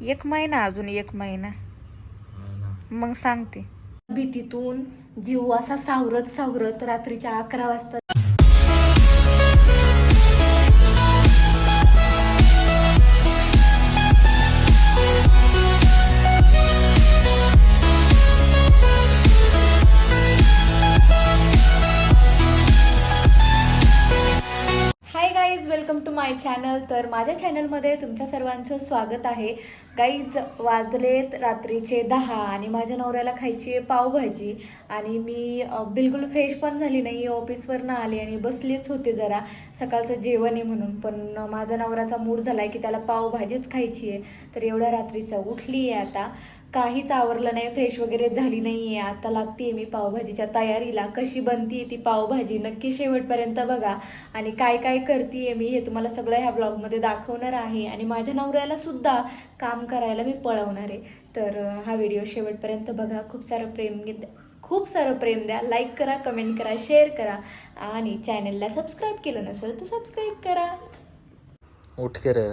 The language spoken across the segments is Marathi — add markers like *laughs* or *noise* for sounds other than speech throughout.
एक महिना अजून एक महिना. मग सांगते भीतीतून जीव असा सावरत सावरत रात्रीच्या अकरा वाजता माय चॅनल तर माझ्या चॅनलमध्ये तुमच्या सर्वांचं स्वागत आहे. गाईज वाजलेत रात्रीचे दहा आणि माझ्या नवऱ्याला खायची आहे पावभाजी आणि मी बिलकुल फ्रेश पण झाली नाही ऑफिसवरनं आली आणि बसलीच होते जरा. सकाळचं जेवण आहे म्हणून पण माझा नवऱ्याचा मूड झाला आहे की त्याला पावभाजीच खायची आहे. तर एवढ्या रात्रीचं उठली आहे आता. काहीच आवरलं नाही फ्रेश वगैरे झाली नाहीये. आता लागतीये मी पावभाजीच्या तयारीला. कशी बनतीये ती पावभाजी नक्की शेवटपर्यंत बघा. आणि काय काय करतीये मी हे तुम्हाला सगळं ह्या ब्लॉगमध्ये दाखवणार आहे. आणि माझ्या नवऱ्याला सुद्धा काम करायला मी पळवणार आहे. तर हा व्हिडिओ शेवटपर्यंत बघा. खूप सारं प्रेम द्या खूप सारं प्रेम द्या. लाईक करा कमेंट करा शेअर करा. आणि चॅनलला सबस्क्राईब केलं नसेल तर सबस्क्राईब करा. उठ रे.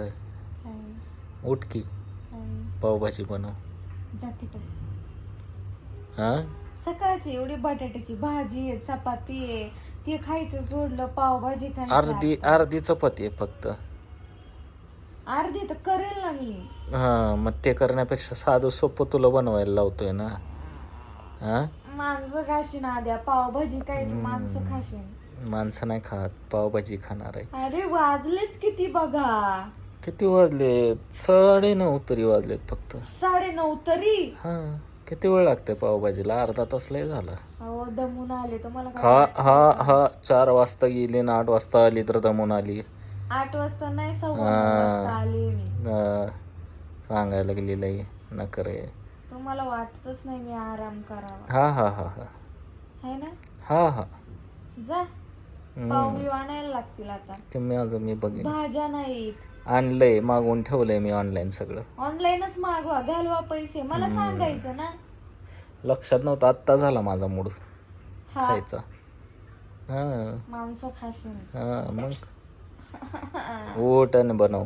उठ की. पावभाजी बनव. जाते हा? सकाळची एवढी बटाट्याची भाजी आहे चपाती आहे ते खायचं सोडलं पावभाजी अर्धी अर्धी चपाती आहे फक्त. अर्धी तर करेल ना मी. हा मग ते करण्यापेक्षा साधं सोपं तुला बनवायला लावतोय ना. हा? माणसं खाशीन आद्या पावभाजी काय तू माणसं खाशीन. माणसं नाही खात पावभाजी खाणार आहे. अरे वाजलेत किती बघा. किती वाजले? साडे नऊ तरी वाजलेत फक्त. साडे नऊ तरी? हा किती वेळ लागते पावभाजीला? अर्धा तास लय झाला. अहो दमून आले तुम्हाला काय हा? हा हा चार वाजता गेली ना आठ वाजता आली तर दमून आली. आठ वाजता नाही सव्वा हा. नऊ वाजता आले मी. अं, सांगायला गेलेलं नकर रे तुम्हाला वाटतच नाही मी आराम करावा. हा हा हा हा. है ना? हा हा. जा. हम्म. पाव बी आणायला लागतील आता. ते मी आज मी बघेन. भाज्या नाहीत. आणलंय मागवून ठेवलंय मी ऑनलाईन सगळं. ऑनलाईनच मागवा घालवा पैसे. मला सांगायचं ना. लक्षात नव्हतं आत्ता झाला माझा मूड. हा. खायचा. हा. माणसं हा मग? *laughs* ओट आणि बनव.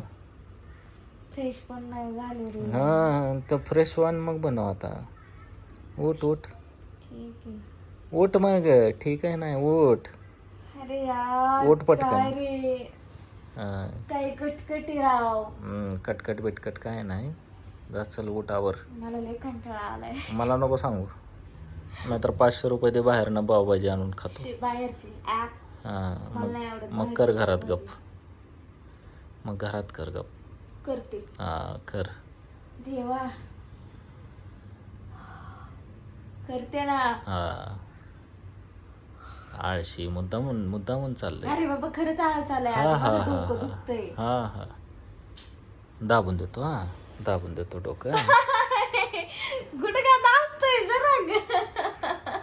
फ्रेश पण नाही झाले रे. हा तर फ्रेश वान मग बनव आता. ओट ओट ठीक आहे. ओट मग. ठीक आहे ना? ओट अरे यार ओट पटकन. काय रे? हा. काय कटकटी राव. हम्म, कटकट बिटकट काय नाही. जा चल उठावर. मला लय कंटाळा आलाय. मला नको सांगू. नाहीतर पाचशे रुपये दे बाहेरनं पावभाजी आणून खातो. शे- बाहेरची ऍप हा मला नाही आवडत मग मग कर घरात गप. मग घरात कर गप. करते. हा कर. देवा. करते ना. हा. आळशी मुद्दामून मुद्दामून चाललंय. अरे बाबा खरंच आळस आलाय हा आता हा माझं हा डोकं हा. दुखतंय. हा हा. दाबून देतो हा. दाबून देतो डोकं. *laughs* गुडघा दाबतोय जरा *laughs*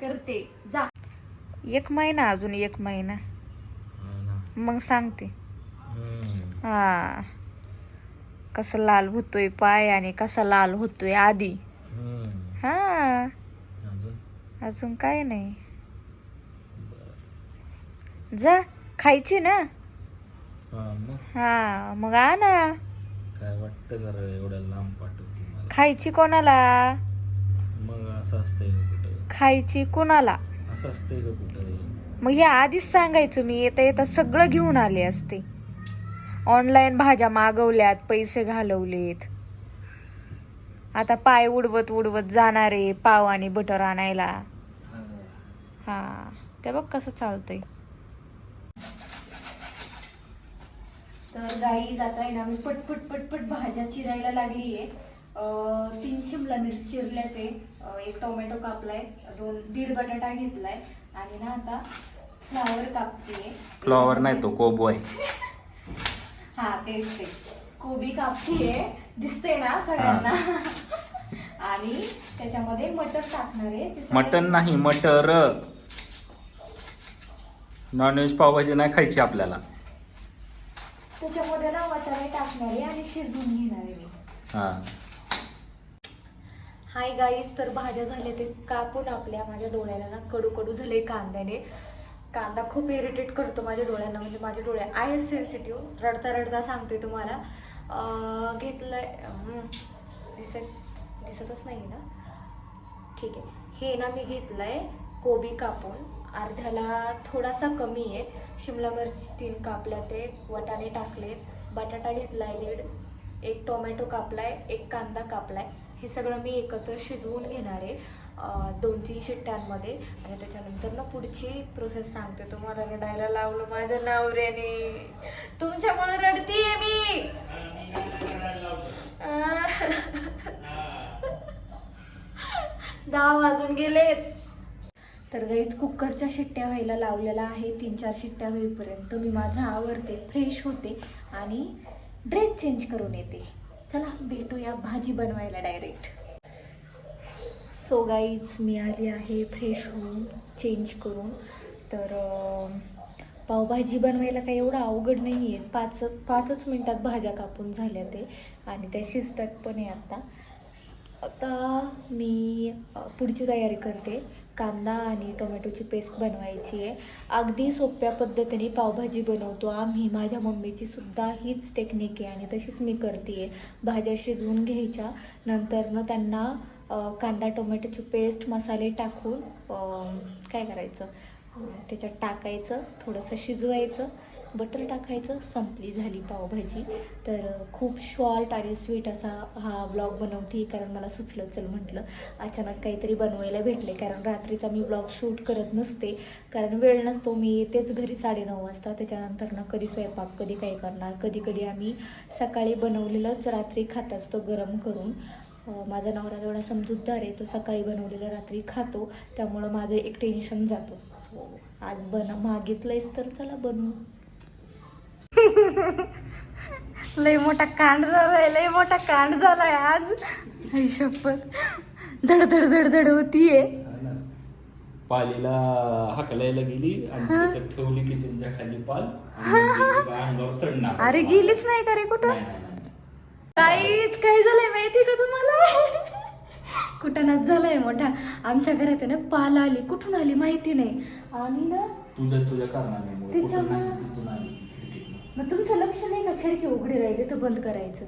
करते जा. एक महिना अजून एक महिना. मग सांगते. हम्म. हा. कसा लाल होतोय पाय आणि कसा लाल होतोय आधी. हम्म. हा. अजून काय नाही. जा खायची ना. हा मग? मग आणा काय वाटतं का रे एवढ्या लांब पाठवते मला? खायची कोणाला? मग असं असतंय का कुठं? खायची कोणाला? असं असतंय का कुठं? मग हे आधीच सांगायचं मी येता येता सगळं घेऊन आले असते. ऑनलाईन भाज्या मागवल्यात पैसे घालवलेत. आता पाय उडवत उडवत जाणारे पाव आणि बटर आणायला. हा ते बघ कसं चालतंय. तर गाई जात आहे ना मी पटपट पटपट भाज्या चिरायला लागलीये. अं, तीन शिमला मिरची चिरल्या ते. एक टोमॅटो कापलाय दोन दीड बटाटा घेतलाय. आणि ना आता फ्लावर कापते फ्लॉवर नाही तो कोबो आहे. *laughs* हा तेच ते. कोबी कापतीये. दिसते ना सगळ्यांना. *laughs* आणि त्याच्यामध्ये मटर टाकणार आहे. मटन नाही मटर. नॉनव्हेज पावभाजी नाही खायची आपल्याला. त्याच्यामध्ये ना मटारे टाकणार आहे आणि शिजवून घेणार आहे हा. हाय गाईस तर भाज्या झाल्या ते कापून आपल्या माझ्या डोळ्याला ना कडू कडू झाले कांद्याने. कांदा खूप इरिटेट करतो माझ्या डोळ्यांना म्हणजे माझे डोळे आहेत सेन्सिटिव्ह रडता रडता सांगते तुम्हाला. घेतलं घेतलंय दिसत दिसतच नाही ना? ठीक आहे. हे ना मी घेतलंय कोबी कापून. अर्ध्याला थोडासा कमी आहे. शिमला मिरची तीन कापल्या ते वटाणे टाकलेत. बटाटा घेतलाय दीड. एक टोमॅटो कापलाय. एक कांदा कापलाय. हे सगळं मी एकत्र शिजवून घेणार आहे दोन तीन शिट्ट्यांमध्ये. आणि त्याच्यानंतर ना पुढची प्रोसेस सांगते. तुम्हाला रडायला लावलं माझ्या नवऱ्याने. तुमच्यामुळे रडतीये मी. दहा वाजून गेलेत. तर गाईच कुकरच्या शिट्ट्या व्हायला लावलेला आहे तीन चार शिट्ट्या होईपर्यंत मी माझं आवरते फ्रेश होते आणि ड्रेस चेंज करून येते. चला भेटूया भाजी बनवायला डायरेक्ट सो गाईज मी आली आहे फ्रेश होऊन चेंज करून. तर पावभाजी बनवायला काही एवढं अवघड नाही आहे पाच पाचच मिनटात भाज्या कापून झाल्या ते. आणि त्या शिजतात पण आहे आता. आता मी पुढची तयारी करते. कांदा आणि टोमॅटोची पेस्ट बनवायची आहे. अगदी सोप्या पद्धतीने पावभाजी बनवतो आम्ही. माझ्या मम्मीची सुद्धा हीच टेक्निक आहे आणि तशीच मी करते आहे भाज्या शिजवून घ्यायच्या. नंतरनं त्यांना कांदा टोमॅटोची पेस्ट मसाले टाकून काय करायचं? त्याच्यात टाकायचं. थोडंसं शिजवायचं. बटर टाकायचं संपली झाली पावभाजी. तर खूप शॉर्ट आणि स्वीट असा हा ब्लॉग बनवते कारण मला सुचलं चल म्हटलं. अचानक काहीतरी बनवायला भेटले कारण रात्रीचा मी ब्लॉग शूट करत नसते. कारण वेळ नसतो मी येतेच घरी साडेनऊ वाजता त्याच्यानंतर ना कधी स्वयंपाक कधी काय करणार कधी कधी आम्ही सकाळी बनवलेलंच रात्री खात असतो गरम करून. माझा नवरा जेवढा समजूतदार आहे तो सकाळी बनवलेलं रात्री खातो त्यामुळं माझं एक टेन्शन जातो. सो आज बन मागितलंयस तर चला बनवू. लय मोठा कांड झालाय लय मोठा कांड झालाय आज. शपथ. धड धड धड धड होतीये. पालीला हाकलायला गेली आणि तिथं ठेवली किचनच्या खाली पाल अंगावर चढणार. अरे गेलीच नाही का रे कुठं. काहीच काय झालंय माहिती का तुम्हाला? कुठं झालाय मोठा. आमच्या घरात आहे ना पाल आली. कुठून आली माहिती नाही. आणि ना तुझ्या तुझ्या कारणामुळे. कुठून मग तुमचं लक्ष नाही का खिडकी उघडी राहिली तर बंद करायचं.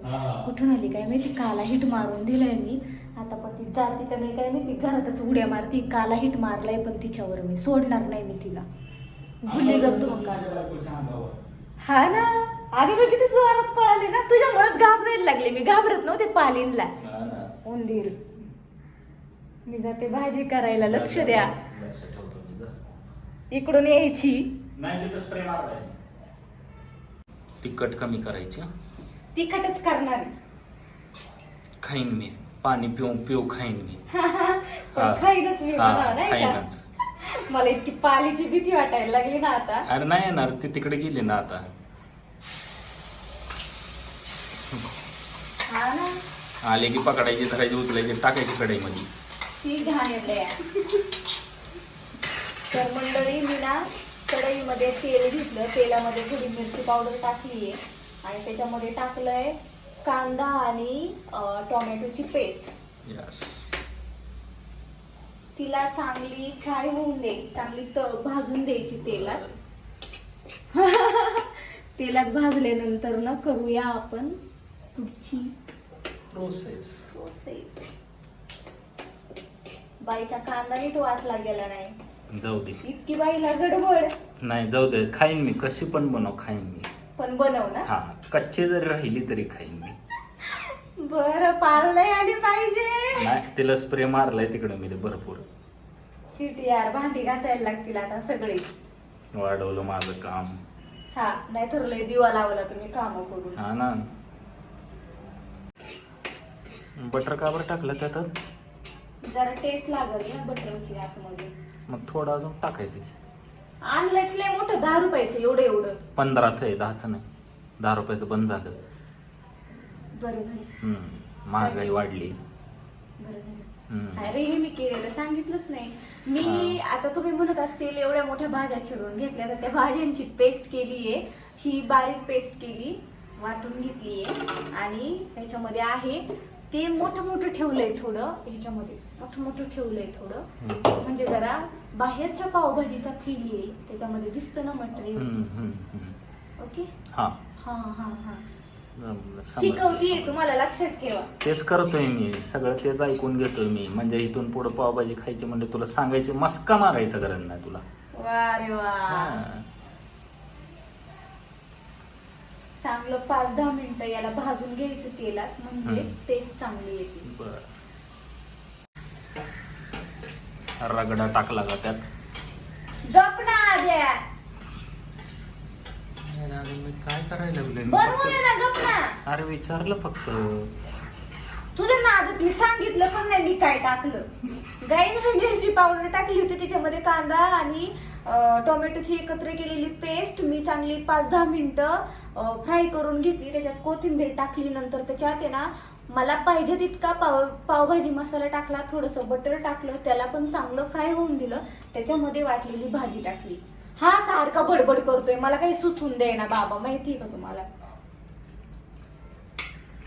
कुठून आली काय माहिती? काला हिट मारून दिलंय मी. आता पण ती जाते का नाही काय माहिती? घरातच उड्या मारती काला हिट मारलाय पण तिच्यावर मी सोडणार नाही मी तिला. अंगावर? धोका. हा ना. अरे मी किती जोरात पळाले ना. तुझ्यामुळेच घाबरायला लागले मी. घाबरत नव्हते पालीनला ना. उंदीर. मी जाते भाजी करायला. लक्ष द्या. इकडून यायची. नाही तिखट कमी करायची. हं. तिखटच करणार. खाईन मी. पाणी पिऊ पिऊ खाईन मी. *laughs* पण हा. खाईनच मी हा, मला, नाही का? खाईनच. मला इतकी पालीची भीती वाटायला लागली ना आता. अरे नाही येणार ती तिकडे गेली ना आता. हा ना. आले की पकडायची धरायची उचलायची टाकायची कढईमध्ये. ती घाण येते तर मंडळी मी ना कढईमध्ये तेल घेतलं तेलामध्ये थोडी मिरची पावडर टाकली आहे आणि त्याच्यामध्ये टाकलंय कांदा आणि टोमॅटोची पेस्ट. तिला चांगली फ्राय होऊन द्यायची चांगली भाजून द्यायची तेलात. *laughs* तेलात भाजल्यानंतर ना करूया आपण पुढची प्रोसेस प्रोसेस बाईचा कांदा नीट वाटला गेला नाही. जाऊ दे. इतकी बाईला गडबड. नाही जाऊ दे. खाईन मी. कशी पण बनव खाईन मी. पण बनव ना. हा कच्चे जरी राहिली तरी खाईन मी. बर पार्लय आली पाहिजे. नाही तिला स्प्रे मारलाय तिकडे मी भरपूर. शिटी यार भांडी घासायला लागतील आता सगळे. वाढवलं माझं काम. हा नाही तर लय दिवा लावला तुम्ही काम करून हा ना. बटर का बरं टाकलं त्यात? जरा टेस्ट लागल ना बटरची आतमध्ये. मग थोडं अजून टाकायचं की. आणलंच लय मोठं दहा रुपयाचं एवढं एवढं. पंधराचं आहे दहाचं नाही. दहा रुपयाचं बंद झालं. बरं झालं. हम्म, महागाई वाढली. बरं झालं. हम्म. अरे हे मी केलेलं सांगितलंच नाही. मी आता तुम्ही म्हणत असतील एवढ्या मोठ्या भाज्या चिरून घेतल्या तर त्या भाज्यांची पेस्ट केली आहे. ही बारीक पेस्ट केली वाटून घेतली आहे. आणि ह्याच्यामध्ये आहे ते मोठं मोठं ठेवलंय थोडं ह्याच्यामध्ये मोठं मोठं ठेवलंय थोडं. म्हणजे जरा बाहेरच्या पावभाजीचा फील येईल त्याच्यामध्ये दिसतं ना मटेरियल. ओके? हा. हा हा हा. शिकवतीये. तुम्हाला लक्षात ठेवा. तेच करतोय मी. सगळं तेच ऐकून घेतोय मी. म्हणजे इथून पुढे पावभाजी खायची म्हणजे तुला सांगायची मस्का मारायचं गरज नाही तुला. वा रे वा. चांगलं पाच दहा मिनिटं याला भाजून घ्यायचं तेलात म्हणजे. तेच चांगली येते. बर. रगडा टाकला का त्यात? मी काय करायला ना गपना अरे विचारलं फक्त. तुझ्या नादात मी सांगितलं पण नाही मी काय टाकलं. गाईच मिरची पावडर टाकली होती त्याच्यामध्ये कांदा आणि टोमॅटोची एकत्र केलेली पेस्ट मी चांगली पाच दहा मिनिटं फ्राय करून घेतली. त्याच्यात कोथिंबीर टाकली. नंतर त्याच्यात आहे ना मला पाहिजे तितका पाव पावभाजी मसाला टाकला. थोडंसं बटर टाकलं. त्याला पण चांगलं फ्राय होऊन दिलं. त्याच्यामध्ये वाटलेली भाजी टाकली. हा सारखा बडबड करतोय. मला काही सुचून दे ना बाबा माहितीये का तुम्हाला?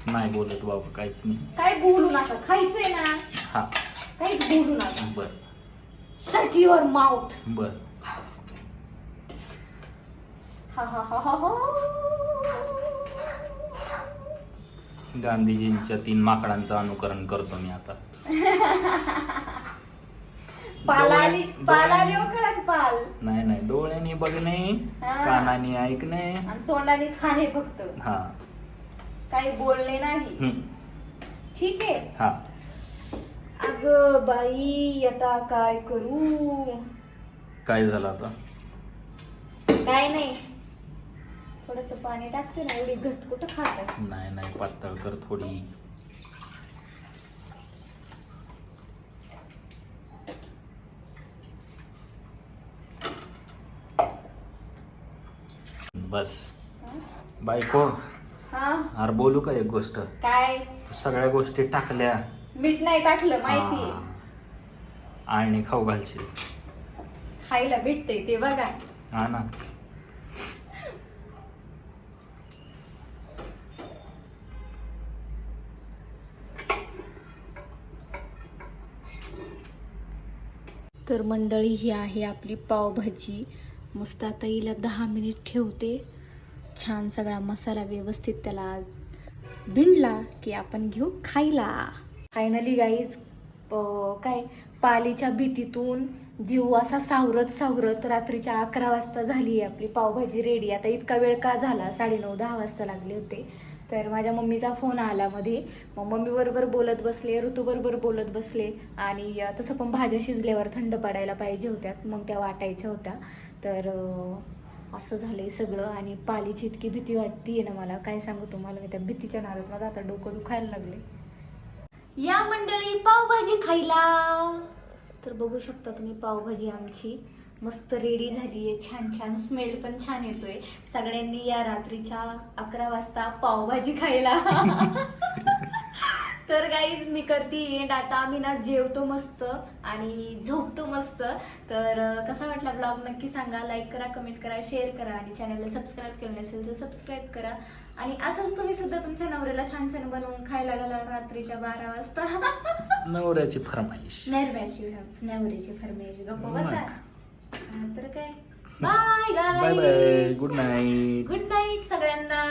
नाही बोलत बाबा काहीच नाही. काय बोलू नका. खायचंय ना. हा. काहीच बोलू नका. बर. शट युअर माउथ बर. *laughs* गांधीजींच्या तीन माकडांचं अनुकरण करतो मी आता. *laughs* पाल. नाही नाही डोळ्याने बघणे. कानाने ऐकणे. आणि तोंडाने खाणे फक्त. हा. काही बोलणे नाही. ठीक आहे. हा. अग बाई आता काय करू? काय झालं आता? काय नाही. थोडस पाणी टाकते ना एवढी घट कुठं खात? नाही नाही पातळ कर थोडी. बस. बायको हा. अरे बोलू का एक गोष्ट? काय? सगळ्या गोष्टी टाकल्या. मीठ नाही टाकलं माहितीये हा. आणि खाऊ घालशील. खायला भेटते ते बघा. हा ना. तर मंडळी ही आहे आपली पावभाजी. मस्त आता हिला दहा मिनिट ठेवते. छान सगळा मसाला व्यवस्थित त्याला भिंडला की आपण घेऊ खायला. फायनली गाईज काय पालीच्या भीतीतून जीव असा सावरत सावरत रात्रीच्या अकरा वाजता झाली आहे आपली पावभाजी रेडी आता इतका वेळ का झाला? साडेनऊ दहा वाजता लागले होते. तर माझ्या मम्मीचा फोन आला मध्ये. मग मम्मी बरोबर बोलत बसले ऋतूबरोबर बोलत बसले आणि तसं पण भाज्या शिजल्यावर थंड पडायला पाहिजे होत्या मग त्या वाटायच्या होत्या. तर असं असं झालंय सगळं आणि पालीची इतकी भीती वाटतीये ना मला. काय सांगू तुम्हाला मी त्या भीतीच्या नादात माझं आता डोकं दुखायला लागले या मंडळी पावभाजी खायला. तर बघू शकता तुम्ही पावभाजी आमची. मस्त रेडी झाली आहे छान छान स्मेल पण छान येतोय. सगळ्यांनी या रात्रीच्या अकरा वाजता पावभाजी खायला. *laughs* तर गाईज मी करते एंड आता आम्ही ना जेवतो मस्त आणि झोपतो मस्त. तर कसा वाटला ब्लॉग नक्की सांगा. लाईक करा कमेंट करा शेअर करा आणि चॅनलला सबस्क्राईब केलं नसेल तर सबस्क्राईब करा. आणि असंच तुम्ही सुद्धा तुमच्या नवऱ्याला छान छान बनवून खायला घाला रात्रीच्या बारा वाजता. नवऱ्याची फरमाईश. नरव्याची नवऱ्याची फरमाईश. गप्प बसा. तर काय? Bye bye bye good night good night सगळ्यांना.